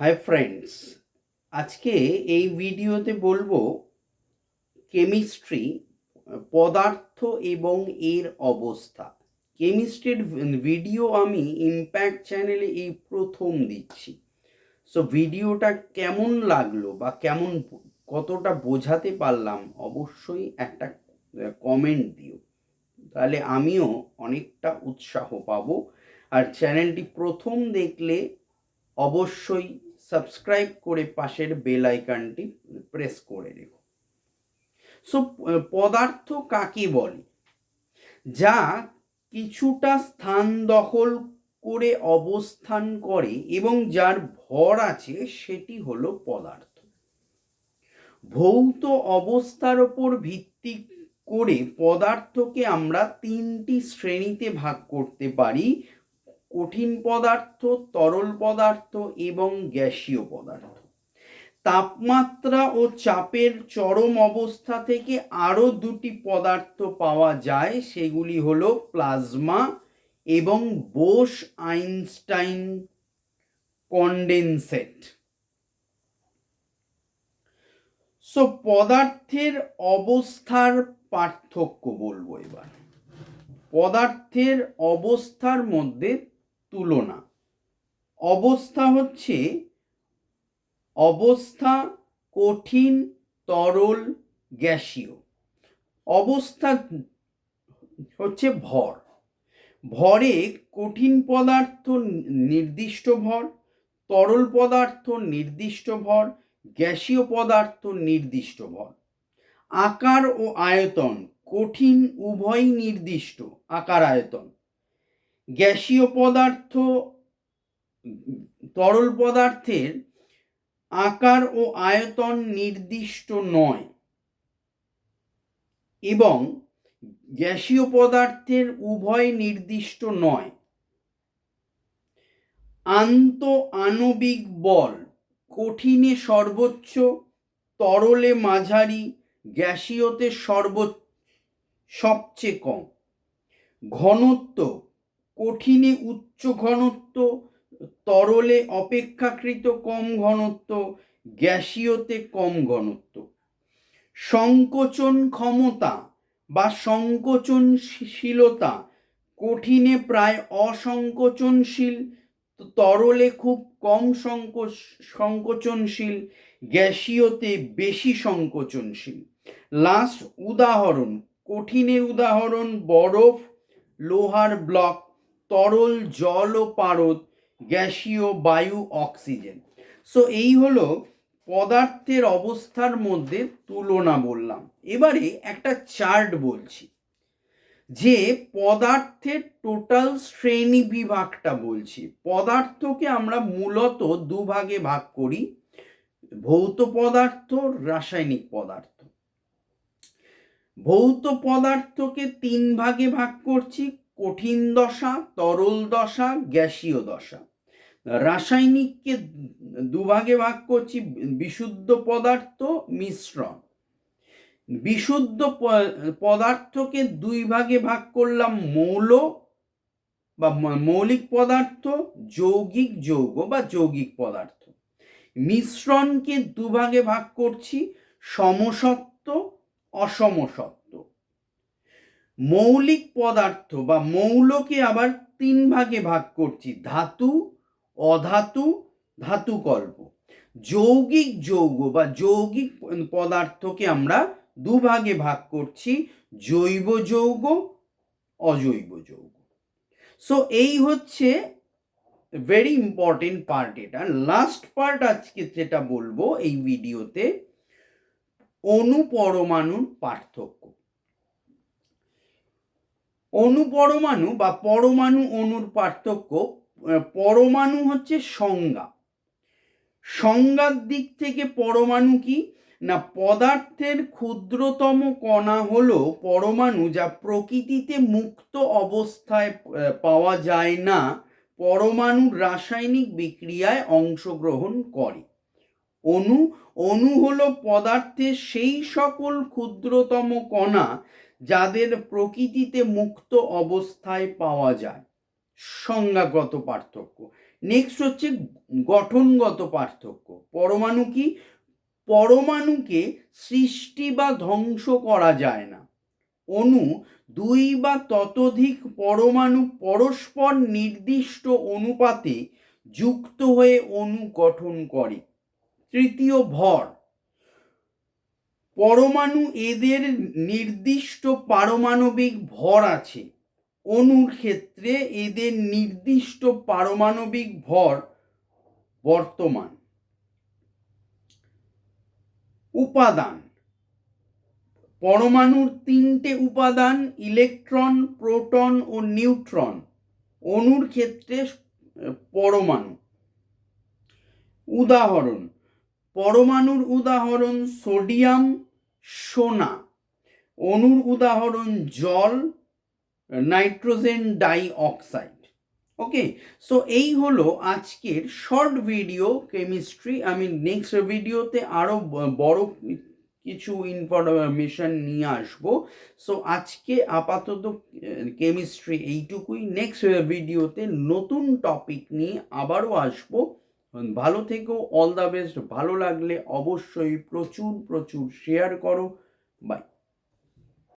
Hi friends আজকে এই ভিডিওতে বলব কেমিস্ট্রি পদার্থ এবং এর অবস্থা। কেমিস্ট্রির ভিডিও আমি ইম্প্যাক্ট চ্যানেলে এই প্রথম দিচ্ছি। সো ভিডিওটা কেমন লাগল বা কেমন কতটা বোঝাতে পারলাম অবশ্যই একটা কমেন্ট দিও। তাহলে আমিও অনেকটা উৎসাহ পাবো। আর চ্যানেলটি প্রথম দেখলে অবশ্যই সাবস্ক্রাইব করে পাশের বেল আইকনটি প্রেস করে রেখো। সো পদার্থ কাকে বলে? যা কিছুটা স্থান দখল করে অবস্থান করে এবং যার ভর আছে সেটি হলো পদার্থ। ভৌত অবস্থার ওপর ভিত্তি করে পদার্থকে আমরা তিনটি শ্রেণীতে ভাগ করতে পারি। কঠিন পদার্থ, তরল পদার্থ এবং গ্যাসীয় পদার্থ। তাপমাত্রা ও চাপের চরম অবস্থা থেকে আরও দুটি পদার্থ পাওয়া যায়, সেগুলি হলো প্লাজমা এবং বোস আইনস্টাইন কন্ডেনসেট। সো পদার্থের অবস্থার পার্থক্য বলব এবার। পদার্থের অবস্থার মধ্যে তুলনা। অবস্থা হচ্ছে, অবস্থা কঠিন, তরল, গ্যাসীয়। অবস্থা হচ্ছে ভর। ভরে কঠিন পদার্থ নির্দিষ্ট ভর, তরল পদার্থ নির্দিষ্ট ভর, গ্যাসীয় পদার্থ নির্দিষ্ট ভর। আকার ও আয়তন কঠিন উভয় নির্দিষ্ট আকার আয়তন। গ্যাসীয় পদার্থ, তরল পদার্থের আকার ও আয়তন নির্দিষ্ট নয়। এবং গ্যাসীয় পদার্থের উভয় নির্দিষ্ট নয়। আন্ত আণবিক বল কঠিনে সর্বোচ্চ, তরলে মাঝারি, গ্যাসীয়তে সর্বোচ্চ সবচেয়ে কম। ঘনত্ব কঠিনে উচ্চ ঘনত্ব, তরলে অপেক্ষাকৃত কম ঘনত্ব, গ্যাসীয়তে কম ঘনত্ব। সংকোচন ক্ষমতা বা সংকোচনশীলতা কঠিনে প্রায় অসংকোচনশীল, তরলে খুব কম সংকোচ, সংকোচনশীল, গ্যাসীয়তে বেশি সংকোচনশীল। লাস্ট উদাহরণ, কঠিনের উদাহরণ, বরফ, লোহার ব্লক তরল জল ও পারদ, গ্যাসীয় বায়ু, অক্সিজেন। সো এই হলো পদার্থের অবস্থার মধ্যে তুলনা বললাম। এবারে একটা চার্ট বলছি, যে পদার্থের টোটাল শ্রেণি বিভাগটা বলছি। পদার্থকে আমরা মূলত দুভাগে ভাগ করি, ভৌত পদার্থ, রাসায়নিক পদার্থ। ভৌত পদার্থকে তিন ভাগে ভাগ করছি কঠিন দশা, তরল দশা, গ্যাসীয় দশা। রাসায়নিককে দুভাগে ভাগ করছি, বিশুদ্ধ পদার্থ, মিশ্রণ। বিশুদ্ধ পদার্থকে দুই ভাগে ভাগ করলাম মৌল বা মৌলিক পদার্থ, যৌগিক যৌগ বা যৌগিক পদার্থ। মিশ্রণকে দুভাগে ভাগ করছি সমসত্ব অসমসত্ব মৌলিক পদার্থ বা মৌলকে আবার তিন ভাগে ভাগ করছি, ধাতু, অধাতু, ধাতুকল্প। যৌগিক যৌগ বা যৌগিক পদার্থকে আমরা দুভাগে ভাগ করছি, জৈব যৌগ, অজৈব যৌগ। সো এই হচ্ছে ভেরি ইম্পর্টেন্ট পার্ট এটা। লাস্ট পার্ট আজকে যেটা বলব এই ভিডিওতে অনুপরমাণুর পার্থক্য। অনুপরমাণু বা পরমাণু অনুর পার্থক্য পরমাণু হচ্ছে সংজ্ঞা। সংজ্ঞার দিক থেকে পরমাণু কি? না, পদার্থের ক্ষুদ্রতম কণা হলো পরমাণু যা প্রকৃতিতে মুক্ত অবস্থায় পাওয়া যায় না পরমাণুর রাসায়নিক বিক্রিয়ায় অংশগ্রহণ করে। অণু অণু হলো পদার্থের সেই সকল ক্ষুদ্রতম কণা যাদের প্রকৃতিতে মুক্ত অবস্থায় পাওয়া যায়। সংজ্ঞাগত পার্থক্য। নেক্সট হচ্ছে গঠনগত পার্থক্য। পরমাণু কি? পরমাণুকে সৃষ্টি বা ধ্বংস করা যায় না। অণু দুই বা ততোধিক পরমাণু পরস্পর নির্দিষ্ট অনুপাতে যুক্ত হয়ে অণু গঠন করে। তৃতীয় ভর। পরমাণু এদের নির্দিষ্ট পারমাণবিক ভর আছে। অণুর ক্ষেত্রে এদের নির্দিষ্ট পারমাণবিক ভর বর্তমান। উপাদান। পরমাণুর তিনটে উপাদান, ইলেকট্রন, প্রোটন ও নিউট্রন, অণুর ক্ষেত্রে পরমাণু। উদাহরণ, পরমাণুর উদাহরণ সোডিয়াম সোনা। অণুর উদাহরণ জল, nitrogen dioxide okay so এই হলো আজকের শর্ট ভিডিও কেমিস্ট্রি আমি নেক্সট ভিডিওতে আরও বড় কিছু ইনফরমেশন নিয়ে আসব। সো আজকে আপাতত কেমিস্ট্রি এইটুকুই। নেক্সট ভিডিওতে নতুন টপিক নিয়ে আবারও আসব। ভালো থেকো অল দ্য বেস্ট ভালো লাগলে অবশ্যই প্রচুর প্রচুর শেয়ার করো বাই